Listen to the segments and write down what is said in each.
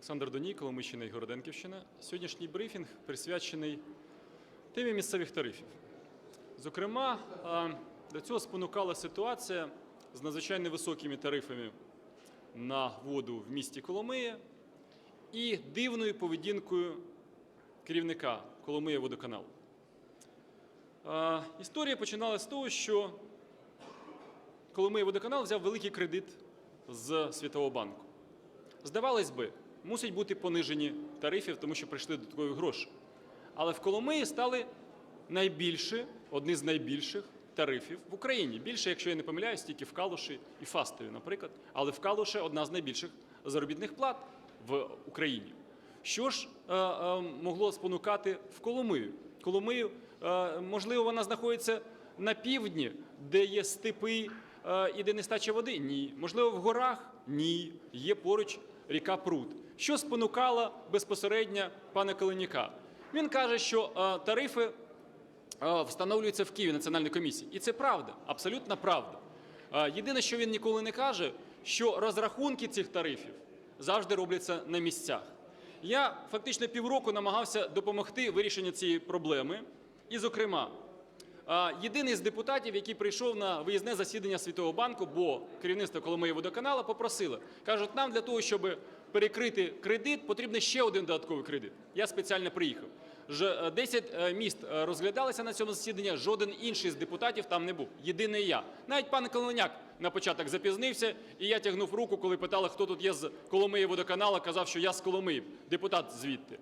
Олександр Доній, Коломийщина і Городенківщина. Сьогоднішній брифінг присвячений темі місцевих тарифів. Зокрема, до цього спонукала ситуація з надзвичайно високими тарифами на воду в місті Коломия і дивною поведінкою керівника Коломия водоканалу. Історія починалася з того, що Коломия водоканал взяв великий кредит з Світового банку. Здавалось би, мусять бути понижені тарифів, тому що прийшли додаткові гроші. Але в Коломиї стали найбільші, одні з найбільших тарифів в Україні. Більше, якщо я не помиляюсь, тільки в Калуші і Фастові, наприклад. Але в Калуші одна з найбільших заробітних плат в Україні. Що ж е, е, могло спонукати в Коломию? Коломию, е, можливо, вона знаходиться на півдні, де є степи е, і де нестача води? Ні. Можливо, в горах? Ні. Є поруч ріка Прут. Що спонукало безпосередньо пана Калиніка? Він каже, що е, тарифи е, встановлюються в Києві Національній комісії. І це правда, абсолютна правда. Е, Єдине, що він ніколи не каже, що розрахунки цих тарифів завжди робляться на місцях. Я фактично півроку намагався допомогти вирішенню цієї проблеми. І, зокрема, Єдиний з депутатів, який прийшов на виїзне засідання Світового банку, бо керівництво Коломиї водоканалу попросило. Кажуть, нам для того, щоб перекрити кредит, потрібен ще один додатковий кредит. Я спеціально приїхав. Ж- е, 10 е, міст е, розглядалися на цьому засіданні, жоден інший з депутатів там не був. Єдиний я. Навіть пан Колоняк на початок запізнився, і я тягнув руку, коли питали, хто тут є з Коломиї водоканалу, казав, що я з Коломиї, депутат звідти.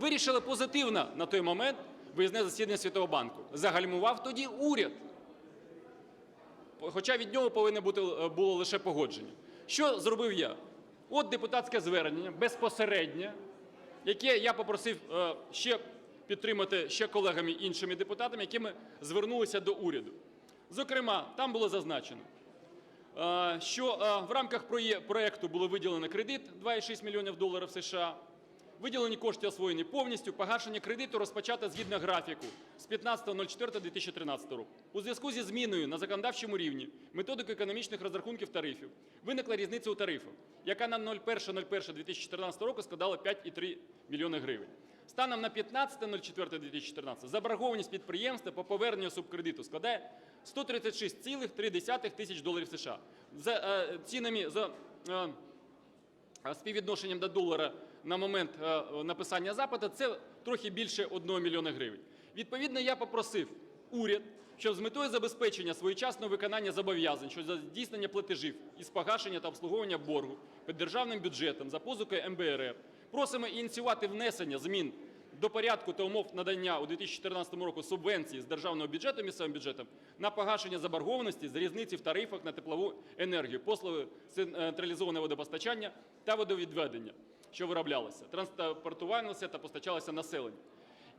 Вирішили позитивно на той момент виїзне засідання Світового банку. Загальмував тоді уряд. Хоча від нього повинно бути було лише погодження. Що зробив я? От депутатське звернення безпосереднє, яке я попросив е, ще підтримати ще колегами іншими депутатами, якими звернулися до уряду. Зокрема, там було зазначено, е, що е, в рамках проєкту було виділено кредит 2,6 мільйонів доларів США. Виділені кошти освоєні повністю. Погашення кредиту розпочато згідно графіку з 15.04.2013 року. У зв'язку зі зміною на законодавчому рівні методику економічних розрахунків тарифів виникла різниця у тарифах, яка на 01.01.2014 року складала 5,3 мільйони гривень. Станом на 15.04.2014 заборгованість підприємства по поверненню субкредиту складає 136,3 тисяч доларів США. За е, цінами за е, співвідношенням до долара на момент е, написання запиту це трохи більше 1 мільйона гривень. Відповідно, я попросив уряд, щоб з метою забезпечення своєчасного виконання зобов'язань щодо здійснення платежів із погашення та обслуговування боргу під державним бюджетом за позикою МБРР просимо ініціювати внесення змін до порядку та умов надання у 2014 року субвенції з державного бюджету місцевим бюджетом на погашення заборгованості з різниці в тарифах на теплову енергію, послуги централізованого водопостачання та водовідведення, що вироблялося, транспортувалося та постачалося населенню.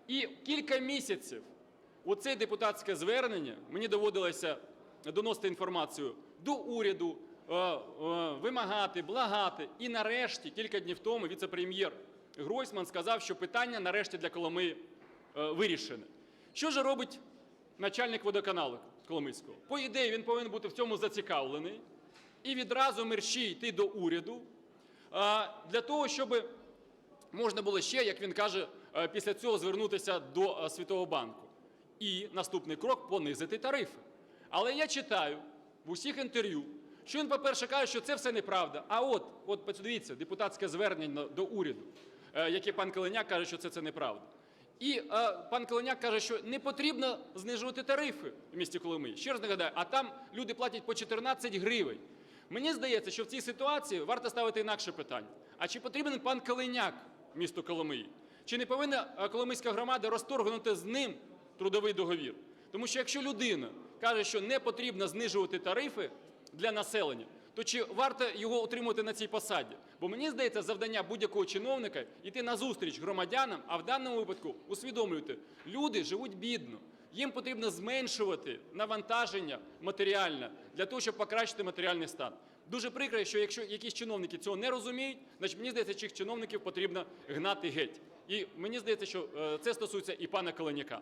І кілька місяців у це депутатське звернення мені доводилося доносити інформацію до уряду, е, е, вимагати, благати. І нарешті, кілька днів тому, віце-прем'єр Гройсман сказав, що питання нарешті для Коломиї е, вирішене. Що ж робить начальник водоканалу Коломийського? По ідеї, він повинен бути в цьому зацікавлений і відразу мерщій йти до уряду для того, щоб можна було ще, як він каже, е, після цього звернутися до е, Світового банку. І наступний крок понизити тарифи. Але я читаю в усіх інтерв'ю, що він, по-перше, каже, що це все неправда. А от, от подивіться, депутатське звернення до уряду, е, яке пан Калиняк каже, що це, це неправда. І е, пан Калиняк каже, що не потрібно знижувати тарифи в місті Коломиї. Ще раз нагадаю, а там люди платять по 14 гривень. Мені здається, що в цій ситуації варто ставити інакше питання. А чи потрібен пан Калиняк місту Коломиї? Чи не повинна е, Коломийська громада розторгнути з ним трудовий договір? Тому що якщо людина каже, що не потрібно знижувати тарифи для населення, то чи варто його утримувати на цій посаді? Бо мені здається, завдання будь-якого чиновника йти на зустріч громадянам, а в даному випадку усвідомлювати, люди живуть бідно. Їм потрібно зменшувати навантаження матеріальне для того, щоб покращити матеріальний стан. Дуже прикро, що якщо якісь чиновники цього не розуміють, значить мені здається, цих чиновників потрібно гнати геть. І мені здається, що е, це стосується і пана Калиняка.